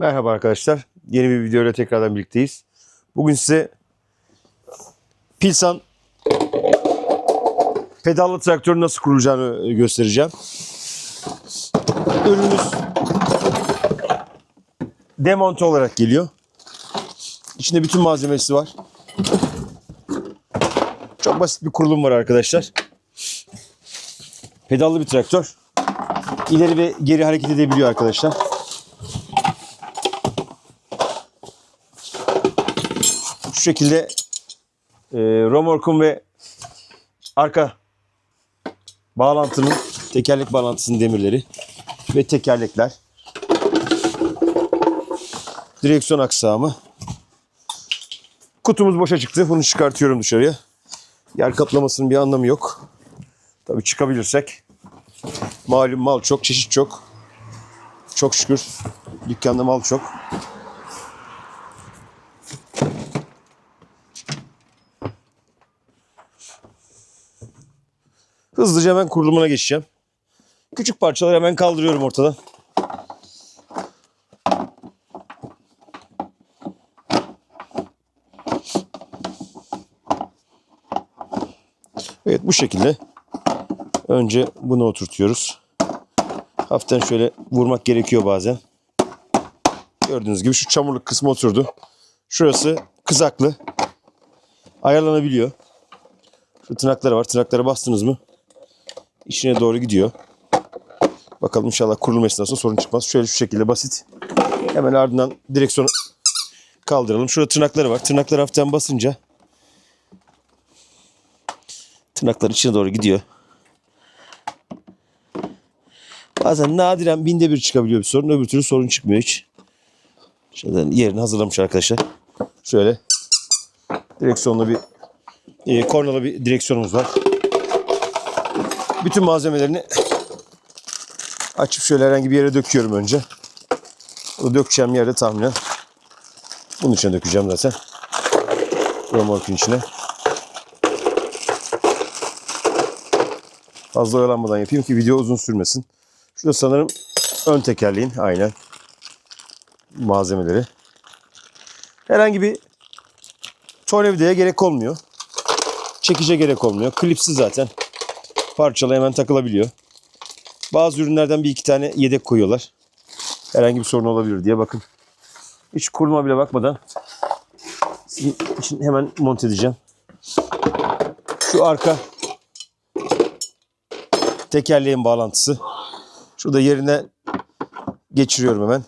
Merhaba arkadaşlar. Yeni bir videoyla tekrardan birlikteyiz. Bugün size Pilsan pedallı traktörün nasıl kurulacağını göstereceğim. Ürünümüz demonte olarak geliyor. İçinde bütün malzemesi var. Çok basit bir kurulum var arkadaşlar. Pedallı bir traktör. İleri ve geri hareket edebiliyor arkadaşlar. Şu şekilde e, romorkun ve arka bağlantının tekerlek bağlantısının demirleri ve tekerlekler. Direksiyon aksamı. Kutumuz boşa çıktı. Bunu çıkartıyorum dışarıya. Yer kaplamasının bir anlamı yok. Tabii çıkabilirsek. Malum mal çok, çeşit çok. Çok şükür dükkanda mal çok. Hızlıca hemen kurulumuna geçeceğim. Küçük parçaları hemen kaldırıyorum ortadan. Evet bu şekilde. Önce bunu oturtuyoruz. Hafiften şöyle vurmak gerekiyor bazen. Gördüğünüz gibi şu çamurluk kısmı oturdu. Şurası kızaklı. Ayarlanabiliyor. Şu tırnakları var. Tırnaklara bastınız mı içine doğru gidiyor. Bakalım inşallah kurulma esnasında sorun çıkmaz. Şöyle şu şekilde basit. Hemen ardından direksiyonu kaldıralım. Şurada tırnakları var. Tırnakları hafiften basınca tırnaklar içine doğru gidiyor. Bazen nadiren binde bir çıkabiliyor bir sorun. Öbür türlü sorun çıkmıyor hiç. Şuradan yerini hazırlamış arkadaşlar. Şöyle direksiyonlu bir e, kornalı bir direksiyonumuz var. Bütün malzemelerini açıp şöyle herhangi bir yere döküyorum önce. O dökeceğim yerde tahminen bunun içine dökeceğim zaten. Romorkun içine. Fazla oyalanmadan yapayım ki video uzun sürmesin. Şurada sanırım ön tekerleğin aynen malzemeleri. Herhangi bir tornavidaya gerek olmuyor. Çekice gerek olmuyor. Klipsiz zaten parçalı hemen takılabiliyor. Bazı ürünlerden bir iki tane yedek koyuyorlar. Herhangi bir sorun olabilir diye bakın. Hiç kuruluma bile bakmadan sizin için hemen monte edeceğim. Şu arka tekerleğin bağlantısı. Şurada yerine geçiriyorum hemen.